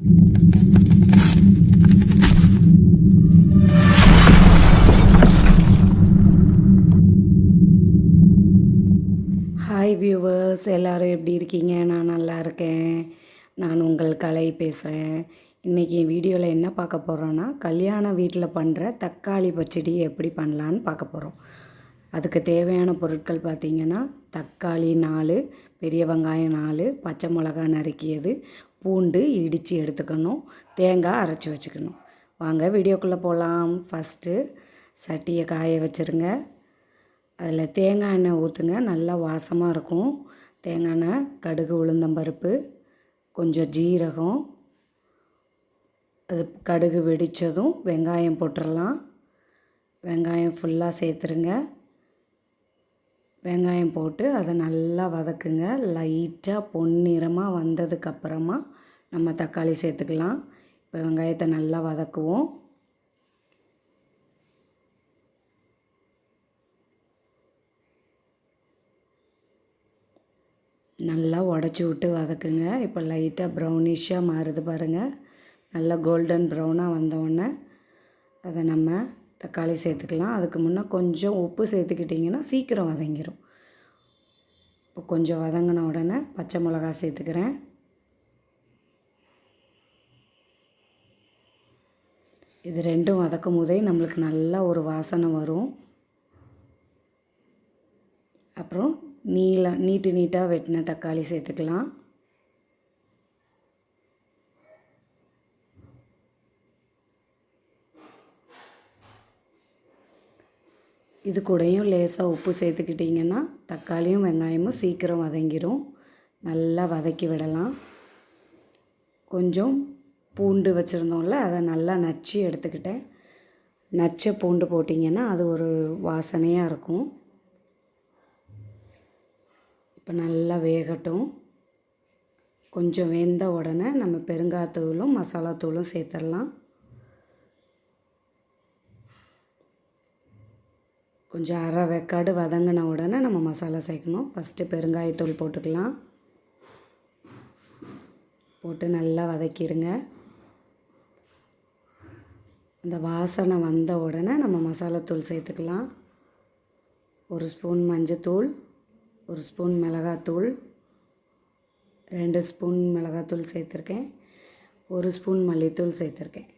Hi viewers எல்லோரும் எப்படி இருக்கீங்க? நான் நல்லா இருக்கேன். நான் உங்கள் கலை பேசுகிறேன் இன்றைக்கி வீடியோவில் என்ன பார்க்க போகிறோன்னா கல்யாண வீட்டில் பண்ணுற தக்காளி பச்சடி எப்படி பண்ணலான்னு பார்க்க போகிறோம் அதுக்கு தேவையான பொருட்கள் பார்த்திங்கன்னா தக்காளி நாலு பெரிய வெங்காயம் நாலு பச்சை மிளகா நறுக்கியது பூண்டு இடித்து எடுத்துக்கணும் தேங்காய் அரைச்சி வச்சுக்கணும். வாங்க வீடியோக்குள்ளே போகலாம். ஃபஸ்ட்டு சட்டியை காய வச்சுருங்க. அதில் தேங்காய் எண்ணெய் ஊற்றுங்க. நல்லா வாசமாக இருக்கும். தேங்காய் எண்ணெய் கடுகு உளுந்தம்பருப்பு கொஞ்சம் ஜீரகம். அது கடுகு வெடித்ததும் வெங்காயம் போட்டுடலாம். வெங்காயம் ஃபுல்லாக சேர்த்துருங்க. வெங்காயம் போட்டு அதை நல்லா வதக்குங்க. லைட்டாக பொன்னிறமாக வந்ததுக்கப்புறமா நம்ம தக்காளி சேர்த்துக்கலாம். இப்போ வெங்காயத்தை நல்லா வதக்குவோம். நல்லா உடச்சி விட்டு வதக்குங்க. இப்போ லைட்டாக ப்ரௌனிஷாக மாறுது பாருங்கள் நல்லா கோல்டன் ப்ரௌனாக வந்தோடனே அதை நம்ம தக்காளி சேர்த்துக்கலாம். அதுக்கு முன்னே கொஞ்சம் உப்பு சேர்த்துக்கிட்டிங்கன்னா சீக்கிரம் வதங்கிடும் இப்போ கொஞ்சம் வதங்கின உடனே பச்சை மிளகா சேர்த்துக்கிறேன். இது ரெண்டும் வதக்கும் போதே நம்மளுக்கு நல்லா ஒரு வாசனை வரும். அப்புறம் நீளம் நீட்டு நீட்டாக வெட்டின தக்காளி சேர்த்துக்கலாம். இது கூடயும் லேசாக உப்பு சேர்த்துக்கிட்டிங்கன்னா தக்காளியும் வெங்காயமும் சீக்கிரம் வதங்கிடும் நல்லா வதக்கி விடலாம். கொஞ்சம் பூண்டு வச்சுருந்தோம்ல அதை நல்லா நச்சு எடுத்துக்கிட்டேன். நச்ச பூண்டு போட்டிங்கன்னா அது ஒரு வாசனையாக இருக்கும். இப்போ நல்லா வேகட்டும். கொஞ்சம் வெந்த உடனே நம்ம பெருங்காயத்தூளும் மசாலாத்தூளும் சேர்த்துடலாம். கொஞ்சம் அரை வெக்காடு வதங்கின உடனே நம்ம மசாலா சேர்க்கணும். ஃபஸ்ட்டு பெருங்காயத்தூள் போட்டுக்கலாம். போட்டு நல்லா வதக்கிடுங்க அந்த வாசனை வந்த உடனே நம்ம மசாலாத்தூள் சேர்த்துக்கலாம். ஒரு ஸ்பூன் மஞ்சத்தூள் ஒரு ஸ்பூன் மிளகாத்தூள் ரெண்டு ஸ்பூன் மிளகாத்தூள் சேர்த்துருக்கேன். ஒரு ஸ்பூன் மல்லித்தூள் சேர்த்துருக்கேன்.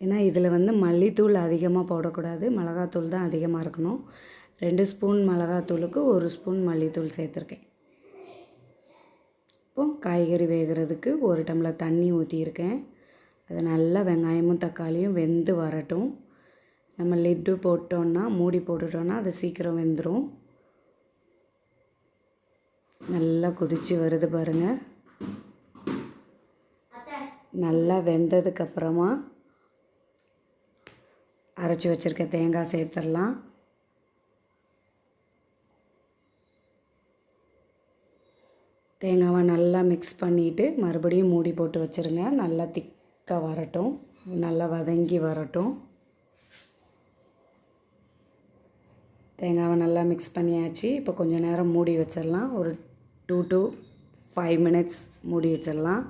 ஏன்னா இதில் வந்து மல்லித்தூள் அதிகமாக போடக்கூடாது. மிளகாத்தூள் தான் அதிகமாக இருக்கணும். ரெண்டு ஸ்பூன் மிளகாத்தூளுக்கு ஒரு ஸ்பூன் மல்லித்தூள் சேர்த்துருக்கேன். இப்போ காய்கறி வேகிறதுக்கு ஒரு டம்ளர் தண்ணி ஊற்றியிருக்கேன் அது நல்லா வெங்காயமும் தக்காளியும் வெந்து வரட்டும். நம்ம லிட்டு போட்டோன்னா மூடி போட்டுட்டோன்னா அது சீக்கிரம் வெந்துடும் நல்லா கொதித்து வருது பாருங்கள் நல்லா வெந்ததுக்கப்புறமா அரைச்சி வச்சுருக்க தேங்காய் சேர்த்துடலாம். தேங்காவை நல்லா மிக்ஸ் பண்ணிவிட்டு மறுபடியும் மூடி போட்டு வச்சுருங்க. நல்லா திக்காக வரட்டும். நல்லா வதங்கி வரட்டும். தேங்காவை நல்லா மிக்ஸ் பண்ணியாச்சு. இப்போ கொஞ்சம் நேரம் மூடி வச்சிடலாம். ஒரு டூ டு ஃபைவ் மினிட்ஸ் மூடி வச்சிடலாம்.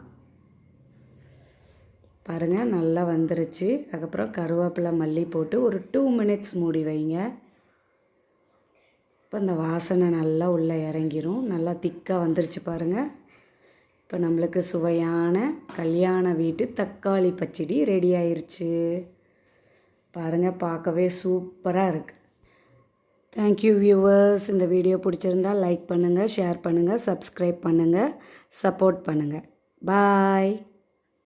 பாருங்கள் நல்லா வந்துருச்சு. அதுக்கப்புறம் கருவேப்பிலை மல்லி போட்டு ஒரு டூ மினிட்ஸ் மூடி வைங்க. இப்போ இந்த வாசனை நல்லா உள்ளே இறங்கிரும். நல்லா திக்காக வந்துருச்சு பாருங்கள் இப்போ நம்மளுக்கு சுவையான கல்யாண வீட்டு தக்காளி பச்சடி ரெடி ஆயிடுச்சு பாருங்கள் பார்க்கவே சூப்பராக இருக்குது தேங்க்யூ வியூவர்ஸ் இந்த வீடியோ பிடிச்சிருந்தா லைக் பண்ணுங்கள் ஷேர் பண்ணுங்கள் சப்ஸ்கிரைப் பண்ணுங்கள் சப்போர்ட் பண்ணுங்கள் பாய்